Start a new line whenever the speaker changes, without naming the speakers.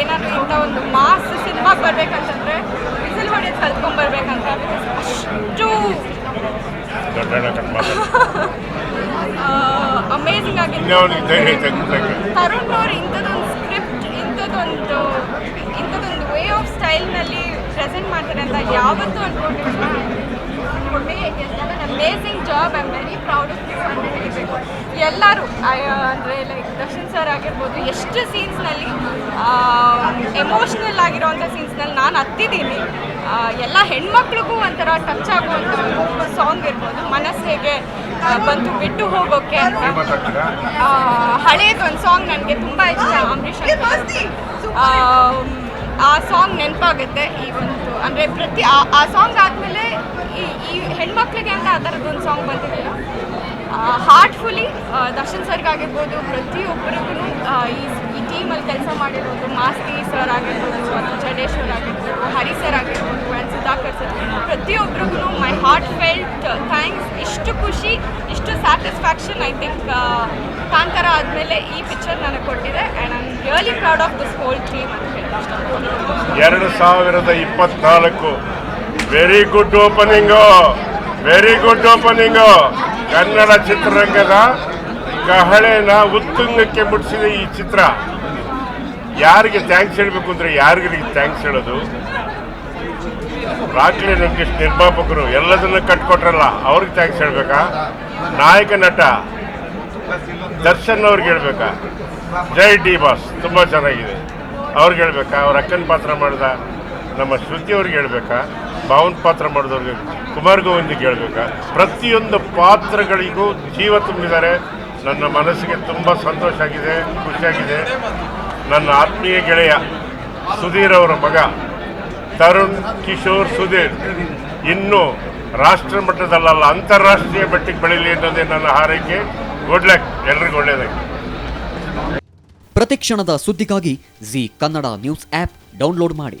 ಏನಾದರೂ ಇಂಥ ಒಂದು ಮಾಸ್ ಸಿನಿಮಾಗೆ ಬರ್ಬೇಕಂತಂದ್ರೆ ಬಿಸಿಲ್ ಹೊಡೆಯೋದು ಕಲ್ತ್ಕೊಂಡ್ಬರ್ಬೇಕಂತ ಅಷ್ಟು ಅಮೇಝಿಂಗ್ ಆಗಿತ್ತು. ತರುಣ್ ಅವ್ರು ಇಂಥದ್ದೊಂದು ಸ್ಕ್ರಿಪ್ಟ್ ಇಂಥದ್ದೊಂದು ಇಂಥದ್ದೊಂದು ವೇ ಆಫ್ ಸ್ಟೈಲ್ನಲ್ಲಿ ಪ್ರೆಸೆಂಟ್ ಮಾಡ್ತಾರೆ ಅಂತ ಯಾವತ್ತೂ ಅನ್ಕೊಂಡಿಲ್ಲ. Amazing job I am very proud of you ಅಂತ ಹೇಳಬೇಕು ಎಲ್ಲರೂ ಅಂದರೆ ಲೈಕ್ ದರ್ಶನ್ ಸರ್ ಆಗಿರ್ಬೋದು ಎಷ್ಟು ಸೀನ್ಸ್ನಲ್ಲಿ ಎಮೋಷ್ನಲ್ ಆಗಿರೋವಂಥ ಸೀನ್ಸ್ನಲ್ಲಿ ನಾನು ಹತ್ತಿದ್ದೀನಿ. ಎಲ್ಲ ಹೆಣ್ಮಕ್ಳಿಗೂ ಒಂಥರ ಟಚ್ ಆಗುವಂಥ ಒಂದು ಸಾಂಗ್ ಇರ್ಬೋದು. ಮನಸ್ಸು ಹೇಗೆ ಬಂತು ಬಿಟ್ಟು ಹೋಗೋಕೆ ಅಂತ. ಆ, ಹಳೇದೊಂದು ಸಾಂಗ್ ನನಗೆ ತುಂಬ ಇಷ್ಟ ಅಂಬರೀಷ್. ಆ, ಸಾಂಗ್ ನೆನಪಾಗುತ್ತೆ ಈ ಒಂದು ಅಂದರೆ ಪ್ರತಿ ಆ ಸಾಂಗ್ ಆದಮೇಲೆ ಈ ಈ ಹೆಣ್ಮಕ್ಳಿಗೆ ಅಂತ ಆ ಥರದ್ದೊಂದು ಸಾಂಗ್ ಬಂದಿದೆಯಲ್ಲ ಹಾರ್ಟ್ಫುಲಿ ದರ್ಶನ್ ಸರ್ಗಾಗಿರ್ಬೋದು, ಪ್ರತಿಯೊಬ್ಬರಿಗೂ ಈ ಈ ಟೀಮಲ್ಲಿ ಕೆಲಸ ಮಾಡಿರೋದು ಮಾಸ್ತಿ ಸರ್ ಆಗಿರ್ಬೋದು, ಅಥವಾ ಜಡೇಶ್ವರ್ ಆಗಿರ್ಬೋದು, ಹರಿ ಸರ್ ಆಗಿರ್ಬೋದು ಆ್ಯಂಡ್ ಸುಧಾಕರ್ ಸರ್ ಪ್ರತಿಯೊಬ್ಬರಿಗೂ ಮೈ ಹಾರ್ಟ್ ಫೆಲ್ಟ್ ಥ್ಯಾಂಕ್ಸ್ ಇಷ್ಟು ಖುಷಿ, ಇಷ್ಟು ಸ್ಯಾಟಿಸ್ಫ್ಯಾಕ್ಷನ್ ಐ ಥಿಂಕ್ ಕಾಂತಾರ ಆದಮೇಲೆ ಈ ಪಿಕ್ಚರ್ ನನಗೆ ಕೊಟ್ಟಿದೆ and I am really proud of this whole team ಅಂತ ಇಷ್ಟಪಡ್ತೀನಿ
ಎರಡು ಸಾವಿರದ ಇಪ್ಪತ್ನಾಲ್ಕು. Very good opening very good opening Kannada ಚಿತ್ರರಂಗದ ಕಹಳೆನ ಉತ್ತುಂಗಕ್ಕೆ ಮುಟ್ಟಿಸಿದೆ ಈ ಚಿತ್ರ. ಯಾರಿಗೆ ಥ್ಯಾಂಕ್ಸ್ ಹೇಳಬೇಕು ಅಂದರೆ ಯಾರಿಗೆ ಥ್ಯಾಂಕ್ಸ್ ಹೇಳೋದು? ರಾಕ್ಲಿ ವೆಂಕಟೇಶ್ ನಿರ್ಮಾಪಕರು ಎಲ್ಲದನ್ನು ಕಟ್ಕೊಟ್ರಲ್ಲ, ಅವ್ರಿಗೆ ಥ್ಯಾಂಕ್ಸ್ ಹೇಳ್ಬೇಕಾ? ನಾಯಕ ನಟ ದರ್ಶನ್ ಅವ್ರಿಗೆ ಹೇಳ್ಬೇಕಾ? ಜೈ ಡಿ ಬಾಸ್, ತುಂಬ ಚೆನ್ನಾಗಿದೆ. ಅವ್ರಿಗೆ ಹೇಳ್ಬೇಕಾ? ಅವ್ರ ಅಕ್ಕನ ಪಾತ್ರ ಮಾಡಿದ ನಮ್ಮ ಶ್ರುತಿ ಅವ್ರಿಗೆ ಹೇಳ್ಬೇಕಾ? ಭಾವನ್ ಪಾತ್ರ ಮಾಡಿದವ್ರಿಗೆ ಕುಮಾರ್ ಗೋವಿಂದಿಗೆ ಹೇಳಬೇಕು ಪ್ರತಿಯೊಂದು ಪಾತ್ರಗಳಿಗೂ ಜೀವ ತುಂಬಿದ್ದಾರೆ. ನನ್ನ ಮನಸ್ಸಿಗೆ ತುಂಬ ಸಂತೋಷ ಆಗಿದೆ ಖುಷಿಯಾಗಿದೆ ನನ್ನ ಆತ್ಮೀಯ ಗೆಳೆಯ ಸುಧೀರ್ ಅವರ ಮಗ, ತರುಣ್ ಕಿಶೋರ್ ಸುಧೀರ್. ಇನ್ನೂ ರಾಷ್ಟ್ರ ಮಟ್ಟದಲ್ಲಲ್ಲ, ಅಂತಾರಾಷ್ಟ್ರೀಯ ಮಟ್ಟಿಗೆ ಬೆಳೀಲಿ ಅನ್ನೋದೇ ನನ್ನ ಹಾರೈಕೆ. ಗುಡ್ ಲಕ್ ಎಲ್ರಿಗೂ ಒಳ್ಳೆಯದಾಗಿ
ಪ್ರತಿಕ್ಷಣದ ಸುದ್ದಿಗಾಗಿ Zee Kannada news app download ಮಾಡಿ.